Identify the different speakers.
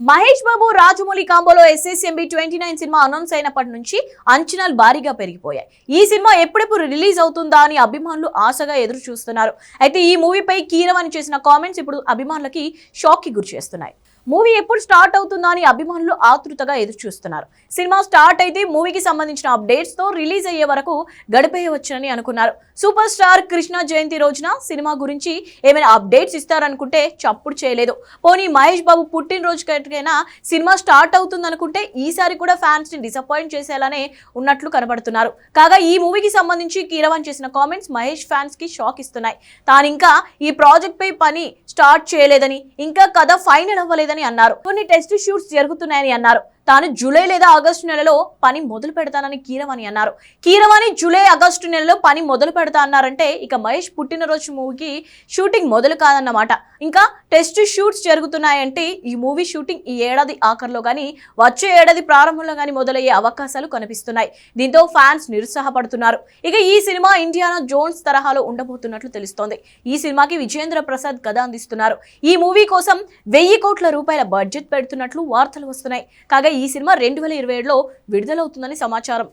Speaker 1: Mahesh Babu Rajamouli కాంబోలో SSMB twenty nine cinema announce అయినప్పటి నుంచి అంచనాలు భారీగా పెరిగిపోయాయి. ఈ సినిమా ఎప్పుడెప్పుడు రిలీజ్ అవుతుందా అని అభిమానులు ఆశగా ఎదురు చూస్తున్నారు అయితే ఈ మూవీపై కీరవాణి చేసిన కామెంట్స్ ఇప్పుడు అభిమానులకి షాక్కి గురి చేస్తున్నాయి. మూవీ ఎప్పుడు స్టార్ట్ అవుతుందా అని అభిమానులు ఆతృతగా ఎదురు చూస్తున్నారు సినిమా స్టార్ట్ అయితే మూవీకి సంబంధించిన అప్డేట్స్తో రిలీజ్ అయ్యే వరకు గడిపేయవచ్చునని అనుకున్నారు. సూపర్ స్టార్ కృష్ణ జయంతి రోజున సినిమా గురించి ఏమైనా అప్డేట్స్ ఇస్తారనుకుంటే చప్పుడు చేయలేదు. పోనీ మహేష్ బాబు పుట్టినరోజుకైనా సినిమా స్టార్ట్ అవుతుంది అనుకుంటే ఈసారి కూడా ఫ్యాన్స్ని డిసప్పాయింట్ చేసేలానే ఉన్నట్లు కనబడుతున్నారు. కాగా ఈ మూవీకి సంబంధించి కీరవాన్ చేసిన కామెంట్స్ మహేష్ ఫ్యాన్స్కి షాక్ ఇస్తున్నాయి. తాను ఇంకా ఈ ప్రాజెక్ట్ పై పని స్టార్ట్ చేయలేదని ఇంకా కథ ఫైనల్ అవ్వలేదని అన్నారు. కొన్ని టెస్ట్ షూట్స్ జరుగుతున్నాయని అన్నారు. తాను జూలై లేదా ఆగస్టు నెలలో పని మొదలు పెడతానని కీరవాణి అన్నారు. కీరవాణి జూలై ఆగస్టు నెలలో పని మొదలు పెడతా అన్నారంటే ఇక మహేష్ పుట్టినరోజు మూవీకి షూటింగ్ మొదలు కాదన్నమాట. ఇంకా టెస్ట్ షూట్స్ జరుగుతున్నాయంటే ఈ మూవీ షూటింగ్ ఈ ఏడాది ఆఖరిలో కానీ వచ్చే ఏడాది ప్రారంభంలో కానీ మొదలయ్యే అవకాశాలు కనిపిస్తున్నాయి. దీంతో ఫ్యాన్స్ నిరుత్సాహపడుతున్నారు. ఇక ఈ సినిమా ఇండియానా జోన్స్ తరహాలో ఉండబోతున్నట్లు తెలుస్తోంది. ఈ సినిమాకి విజేంద్ర ప్రసాద్ కథ అందిస్తున్నారు. ఈ మూవీ కోసం వెయ్యి కోట్ల రూపాయల బడ్జెట్ పెడుతున్నట్లు వార్తలు వస్తున్నాయి. కాగా ఈ సినిమా రెండు వేల ఇరవై ఏడులో విడుదలవుతుందని సమాచారం.